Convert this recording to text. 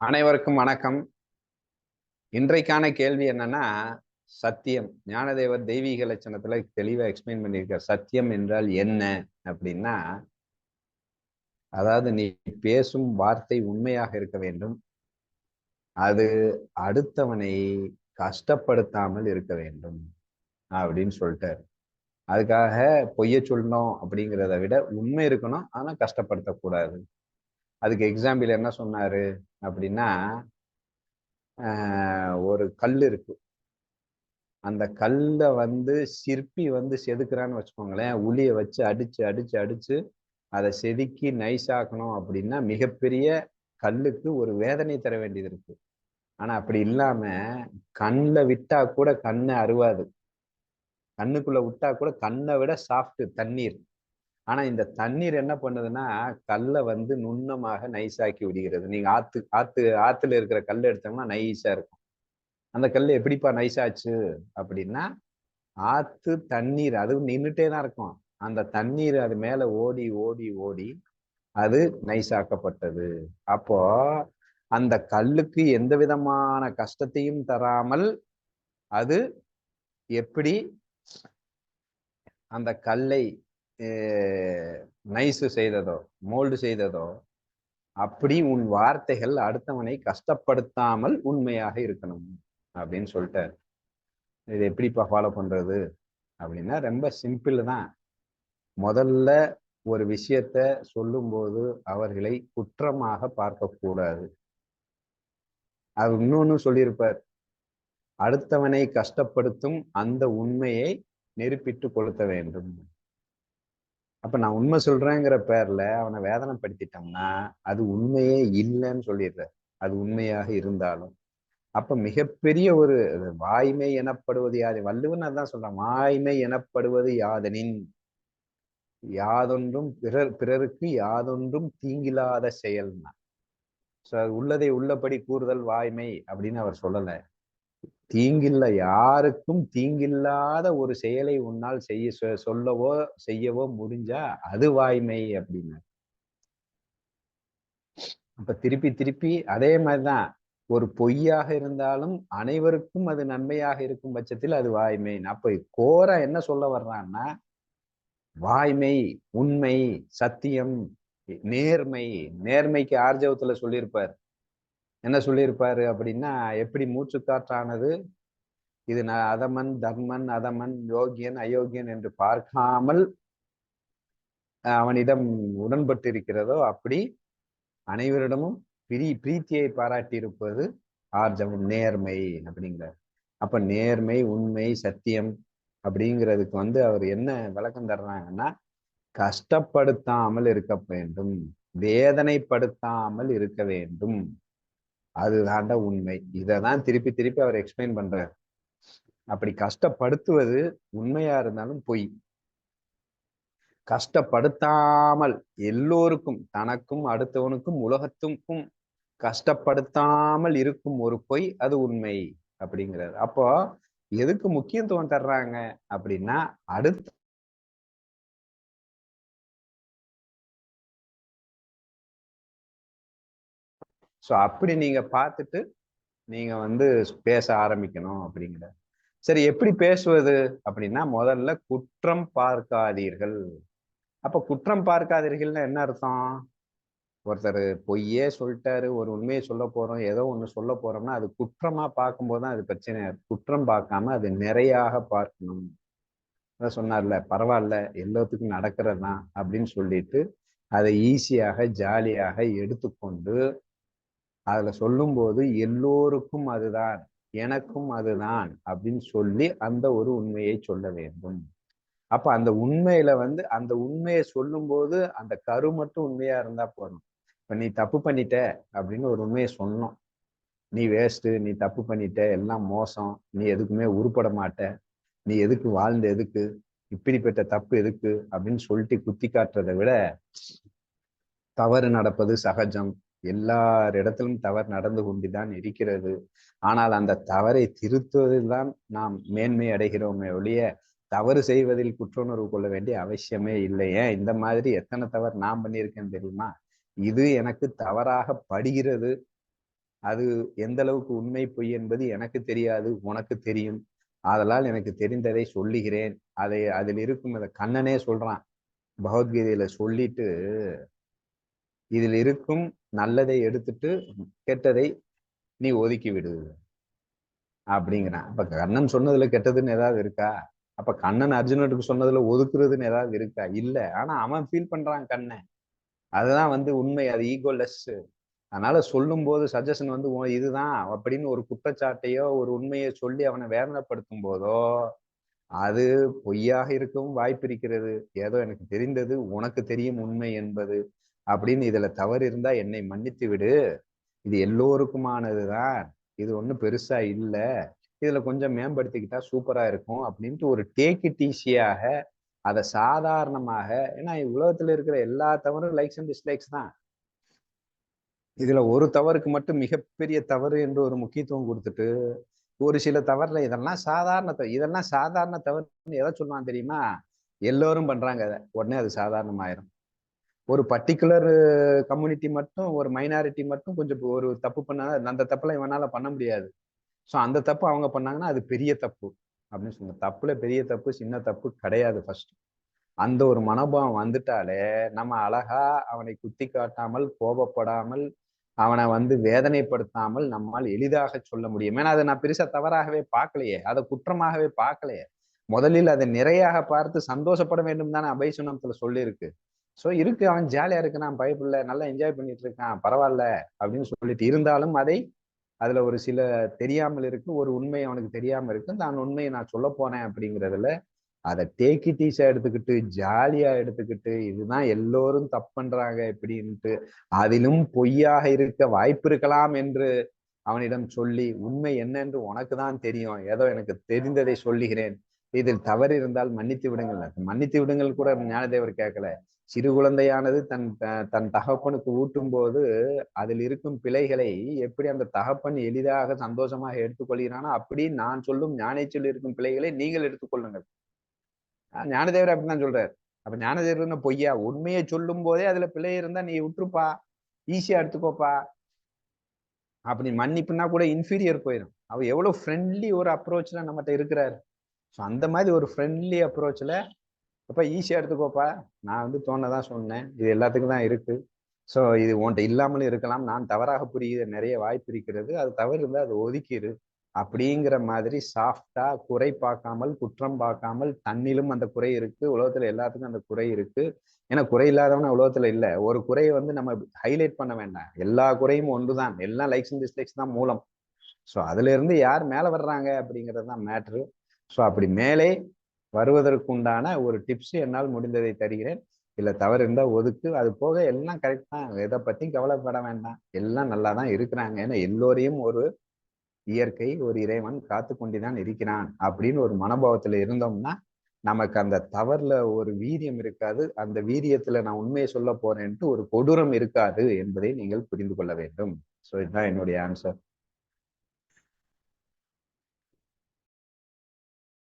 அனைவருக்கும் வணக்கம். இன்றைக்கான கேள்வி என்னன்னா சத்தியம். ஞானதேவர் தெய்வீக லட்சணத்துல தெளிவா எக்ஸ்பிளைன் பண்ணியிருக்கார். சத்தியம் என்றால் என்ன அப்படின்னா அதாவது நீ பேசும் வார்த்தை உண்மையாக இருக்க வேண்டும். அது அடுத்தவனை கஷ்டப்படுத்தாமல் இருக்க வேண்டும் அப்படின்னு சொல்லிட்டாரு. அதுக்காக பொய்ய சொல்லணும் அப்படிங்கிறத விட உண்மை இருக்கணும் ஆனா கஷ்டப்படுத்தக்கூடாது. அதுக்கு எக்ஸாம்பிள் என்ன சொன்னார் அப்படின்னா ஒரு கல் இருக்கு. அந்த கல்லை வந்து சிற்பி வந்து செதுக்குறான்னு வச்சுக்கோங்களேன். உளியை வச்சு அடிச்சு அடிச்சு அடிச்சு அதை செதுக்கி நைஸ் ஆக்கணும் அப்படின்னா மிகப்பெரிய கல்லுக்கு ஒரு வேதனை தர வேண்டியது இருக்கு. ஆனா அப்படி இல்லாம கண்ணில் விட்டா கூட கண்ணை அருவாது. கண்ணுக்குள்ள விட்டா கூட கண்ணை விட சாஃப்ட் தண்ணீர். ஆனா இந்த தண்ணீர் என்ன பண்ணுதுன்னா கல்லை வந்து நுண்ணமாக நைஸாக்கி விடுகிறது. நீங்க ஆத்து ஆத்து ஆத்துல இருக்கிற கல் எடுத்தோம்னா நைஸா இருக்கும். அந்த கல் எப்படிப்பா நைஸாச்சு? அப்படின்னா ஆத்து தண்ணீர் அதுவும் நின்றுட்டே தான் இருக்கும். அந்த தண்ணீர் அது மேல ஓடி ஓடி ஓடி அது நைஸாக்கப்பட்டது. அப்போ அந்த கல்லுக்கு எந்த விதமான கஷ்டத்தையும் தராமல் அது எப்படி அந்த கல்லை நைஸு செய்ததோ மோல்டு செய்ததோ அப்படி உன் வார்த்தைகள் அடுத்தவனை கஷ்டப்படுத்தாமல் உண்மையாக இருக்கணும் அப்படின்னு சொல்லிட்டார். இது எப்படிப்பா ஃபாலோ பண்றது? அப்படின்னா ரொம்ப சிம்பிள் தான். முதல்ல ஒரு விஷயத்த சொல்லும்போது அவர்களை குற்றமாக பார்க்கக்கூடாது. அது இன்னொன்னு சொல்லியிருப்பார். அடுத்தவனை கஷ்டப்படுத்தும் அந்த உண்மையை நெருப்பிட்டு கொளுத்த வேண்டும். அப்ப நான் உண்மை சொல்றேங்கிற பேர்ல அவனை வேதனைப்படுத்திட்டோம்னா அது உண்மையே இல்லைன்னு சொல்லிடுற அது உண்மையாக இருந்தாலும். அப்ப மிகப்பெரிய ஒரு வாய்மை எனப்படுவது யாது வள்ளுவன் அதான் சொல்றான் வாய்மை எனப்படுவது யாதனின். யாதொன்றும் பிறர் பிறருக்கு யாதொன்றும் தீங்கில்லாத செயல்னா. உள்ளதை உள்ளபடி கூறுதல் வாய்மை அப்படின்னு அவர் சொல்லலை. தீங்கில்ல யாருக்கும் தீங்கில்லாத ஒரு செயலை உன்னால் செய்ய சொல்லவோ செய்யவோ முடிஞ்சா அது வாய்மை அப்படின்னா அப்ப திருப்பி திருப்பி அதே மாதிரிதான். ஒரு பொய்யாக இருந்தாலும் அனைவருக்கும் அது நன்மையாக இருக்கும் பட்சத்தில் அது வாய்மை. அப்ப கோரா என்ன சொல்ல வர்றான்னா வாய்மை உண்மை சத்தியம் நேர்மை நேர்மைக்கு ஆர்ஜவத்துல சொல்லியிருப்பார். என்ன சொல்லியிருப்பாரு அப்படின்னா எப்படி மூச்சு காற்றானது? இது நான் அதமன் தர்மன் அதமன் யோகியன் அயோக்கியன் என்று பார்க்காமல் அவனிடம் உடன்பட்டு இருக்கிறதோ அப்படி அனைவரிடமும் பிரி பிரீத்தியை பாராட்டியிருப்பது ஆர்ஜவம் நேர்மை அப்படிங்கிறார். அப்ப நேர்மை உண்மை சத்தியம் அப்படிங்கிறதுக்கு வந்து அவர் என்ன விளக்கம் தர்றாங்கன்னா கஷ்டப்படுத்தாமல் இருக்க வேண்டும் வேதனைப்படுத்தாமல் இருக்க வேண்டும். அதுதாண்ட உண்மை. இதை தான் திருப்பி திருப்பி அவர் எக்ஸ்பிளைன் பண்றார். அப்படி கஷ்டப்படுத்துவது உண்மையா இருந்தாலும் பொய். கஷ்டப்படுத்தாமல் எல்லோருக்கும் தனக்கும் அடுத்தவனுக்கும் உலகத்துக்கும் கஷ்டப்படுத்தாமல் இருக்கும் ஒரு பொய் அது உண்மை அப்படிங்கிறார். அப்போ எதுக்கு முக்கியத்துவம் தர்றாங்க அப்படின்னா அடுத்த ஸோ அப்படி நீங்க பார்த்துட்டு நீங்க வந்து பேச ஆரம்பிக்கணும் அப்படிங்கிற. சரி எப்படி பேசுவது அப்படின்னா முதல்ல குற்றம் பார்க்காதீர்கள். அப்ப குற்றம் பார்க்காதீர்கள்னா என்ன அர்த்தம்? ஒருத்தர் பொய்யே சொல்லிட்டாரு ஒரு உண்மையை சொல்ல போறோம் ஏதோ ஒன்று சொல்ல போறோம்னா அது குற்றமா பார்க்கும்போது தான் அது பிரச்சனை. குற்றம் பார்க்காம அது நிறையாக பார்க்கணும். அதான் சொன்னார்ல பரவாயில்ல எல்லாத்துக்கும் நடக்கிறது தான் அப்படின்னு சொல்லிட்டு அதை ஈஸியாக ஜாலியாக எடுத்துக்கொண்டு அதுல சொல்லும்போது எல்லோருக்கும் அதுதான் எனக்கும் அதுதான் அப்படின்னு சொல்லி அந்த ஒரு உண்மையை சொல்ல வேண்டும். அப்ப அந்த உண்மையில வந்து அந்த உண்மையை சொல்லும்போது அந்த கரு மட்டும் உண்மையா இருந்தா போதும். இப்ப நீ தப்பு பண்ணிட்ட அப்படின்னு ஒரு உண்மையை சொன்னோம். நீ வேஸ்ட்டு நீ தப்பு பண்ணிட்ட எல்லாம் மோசம் நீ எதுக்குமே உருப்பட மாட்ட நீ எதுக்கு வாழ்ந்த எதுக்கு இப்படிப்பட்ட தப்பு எதுக்கு அப்படின்னு சொல்லிட்டு குத்தி காட்டுறதை விட தவறு நடப்பது சகஜம். எல்லார் இடத்திலும் தவறு நடந்து கொண்டுதான் இருக்கிறது. ஆனால் அந்த தவறை திருத்துவதில்தான் நாம் மேன்மை அடைகிறோமே ஒழிய தவறு செய்வதில் குற்றுணர்வு கொள்ள வேண்டிய அவசியமே இல்லை. ஏன்? இந்த மாதிரி எத்தனை தவறு நான் பண்ணியிருக்கேன் தெரியுமா? இது எனக்கு தவறாக படுகிறது. அது எந்த அளவுக்கு உண்மை பொய் என்பது எனக்கு தெரியாது உனக்கு தெரியும். ஆதலால் எனக்கு தெரிந்ததை சொல்லுகிறேன். அதை அதில் இருக்கும் அந்த கண்ணனே சொல்றான். பகவத்கீதையில சொல்லிட்டு இதில் இருக்கும் நல்லதை எடுத்துட்டு கெட்டதை நீ ஒதுக்கி விடு அப்படிங்கிறான். அப்ப கண்ணன் சொன்னதுல கெட்டதுன்னு ஏதாவது இருக்கா? அப்ப கண்ணன் அர்ஜுனனுக்கு சொன்னதுல ஒதுக்குறதுன்னு ஏதாவது இருக்கா? இல்ல. ஆனா அவன் ஃபீல் பண்றான் கண்ணன் அதுதான் வந்து உண்மை. அது ஈகோலெஸ் அதனால சொல்லும் போது சஜஷன் வந்து இதுதான் அப்படின்னு ஒரு குற்றச்சாட்டையோ ஒரு உண்மையை சொல்லி அவனை வேதனைப்படுத்தும் போதோ அது பொய்யாக இருக்கவும் வாய்ப்பு இருக்கிறது. ஏதோ எனக்கு தெரிந்தது உனக்கு தெரியும் உண்மை என்பது. அப்படின்னு இதுல தவறு இருந்தா என்னை மன்னித்து விடு. இது எல்லோருக்குமானதுதான். இது ஒன்றும் பெருசா இல்லை. இதுல கொஞ்சம் மேம்படுத்திக்கிட்டா சூப்பரா இருக்கும் அப்படின்ட்டு ஒரு டேக்கு டீசியாக அதை சாதாரணமாக ஏன்னா உலகத்துல இருக்கிற எல்லா தவறும் லைக்ஸ் அண்ட் டிஸ்லைக்ஸ் தான். இதுல ஒரு தவறுக்கு மட்டும் மிகப்பெரிய தவறு என்று ஒரு முக்கியத்துவம் கொடுத்துட்டு ஒரு சில தவறுல இதெல்லாம் சாதாரண தவறு இதெல்லாம் சாதாரண தவறுன்னு எதை சொல்லுவான் தெரியுமா? எல்லோரும் பண்றாங்க அதை. உடனே அது சாதாரணமாயிரும். ஒரு பர்டிகுலர் கம்யூனிட்டி மட்டும் ஒரு மைனாரிட்டி மட்டும் கொஞ்சம் ஒரு தப்பு பண்ணா அந்த தப்புலாம் இவனால பண்ண முடியாது. ஸோ அந்த தப்பு அவங்க பண்ணாங்கன்னா அது பெரிய தப்பு. அப்படின்னு சொல்லுங்க தப்புல பெரிய தப்பு சின்ன தப்பு கிடையாது ஃபர்ஸ்ட் அந்த ஒரு மனோபாவம் வந்துட்டாலே நம்ம அழகா அவனை குத்தி காட்டாமல் கோபப்படாமல் அவனை வந்து வேதனைப்படுத்தாமல் நம்மால் எளிதாக சொல்ல முடியும். ஏன்னா அதை நான் பெருசா தவறாகவே பார்க்கலையே. அதை குற்றமாகவே பார்க்கலையே. முதலில் அதை நிறையாக பார்த்து சந்தோஷப்பட வேண்டும் தானே அபைசுனத்துல சொல்லியிருக்கு. ஸோ இருக்கு அவன் ஜாலியா இருக்கு நான் பயப்பில்ல நல்லா என்ஜாய் பண்ணிட்டு இருக்கான் பரவாயில்ல அப்படின்னு சொல்லிட்டு இருந்தாலும் அதை அதுல ஒரு சில தெரியாமல் இருக்கு ஒரு உண்மை அவனுக்கு தெரியாம இருக்கு நான் உண்மையை நான் சொல்ல போனேன் அப்படிங்கிறதுல அதை தேக்கி டீஸா எடுத்துக்கிட்டு ஜாலியா எடுத்துக்கிட்டு இதுதான் எல்லோரும் தப்பு பண்றாங்க இப்படின்ட்டு அதிலும் பொய்யாக இருக்க வாய்ப்பு இருக்கலாம் என்று அவனிடம் சொல்லி உண்மை என்னென்று உனக்கு தான் தெரியும் ஏதோ எனக்கு தெரிந்ததை சொல்லுகிறேன். இதில் தவறு இருந்தால் மன்னித்து விடுங்கள். மன்னித்து விடுங்கள் கூட ஞானதேவர் கேட்கல. சிறு குழந்தையானது தன் தன் தகப்பனுக்கு ஊட்டும் போது அதில் இருக்கும் பிழைகளை எப்படி அந்த தகப்பன் எளிதாக சந்தோஷமாக எடுத்துக்கொள்கிறானோ அப்படி நான் சொல்லும் ஞானேச்சில் இருக்கும் பிழைகளை நீங்கள் எடுத்துக்கொள்ளுங்கள். ஞானதேவர் அப்படிதான் சொல்றாரு. அப்ப ஞானதேவர்னு பொய்யா? உண்மையை சொல்லும் போதே அதுல பிழை இருந்தா நீ விட்டுருப்பா. ஈஸியா எடுத்துக்கோப்பா. அப்படி மன்னிப்புனா கூட இன்ஃபீரியர் போயிடும் அவர் எவ்வளவு ஃப்ரெண்ட்லி ஒரு அப்ரோச்ல நம்மகிட்ட இருக்கிறாரு. ஸோ அந்த மாதிரி ஒரு ஃப்ரெண்ட்லி அப்ரோச்ல அப்ப ஈஸியா எடுத்துக்கோப்பா. நான் வந்து தோணதான் சொன்னேன். இது எல்லாத்துக்கும் தான் இருக்கு. ஸோ இது உன்ட்ட இல்லாமலும் இருக்கலாம். நான் தவறாக புரியுது நிறைய வாய்ப்பு இருக்கிறது. அது தவறு இருந்தால் அது ஒதுக்கிடு அப்படிங்கிற மாதிரி சாஃப்டா குறை பார்க்காமல் குற்றம் பார்க்காமல் தண்ணிலும் அந்த குறை இருக்கு. உலகத்துல எல்லாத்துக்கும் அந்த குறை இருக்கு. ஏன்னா குறை இல்லாதவன உலகத்துல இல்லை. ஒரு குறையை வந்து நம்ம ஹைலைட் பண்ண வேண்டாம். எல்லா குறையும் ஒன்றுதான். எல்லாம் லைக்ஸ் அண்ட் டிஸ்லைக்ஸ் தான் மூலம். ஸோ அதுல இருந்து யார் மேல வர்றாங்க அப்படிங்கிறது தான் மேட்ரு ஸோ அப்படி மேலே வருவதற்குண்டான ஒரு டிப்ஸ் என்னால் முடிந்ததை தருகிறேன். இல்ல தவறு இருந்தால் ஒதுக்கு. அது போக எல்லாம் கரெக்ட் தான். எதை பத்தியும் கவலைப்பட வேண்டாம். எல்லாம் நல்லா தான் இருக்கிறாங்க. ஏன்னா எல்லோரையும் ஒரு இயற்கை ஒரு இறைவன் காத்து கொண்டுதான் இருக்கிறான் அப்படின்னு ஒரு மனோபாவத்துல இருந்தோம்னா நமக்கு அந்த தவறுல ஒரு வீரியம் இருக்காது. அந்த வீரியத்துல நான் உண்மையை சொல்ல போறேன்ட்டு ஒரு கொடூரம் இருக்காது என்பதை நீங்கள் புரிந்து கொள்ள வேண்டும். ஸோ இதுதான் என்னுடைய ஆன்சர்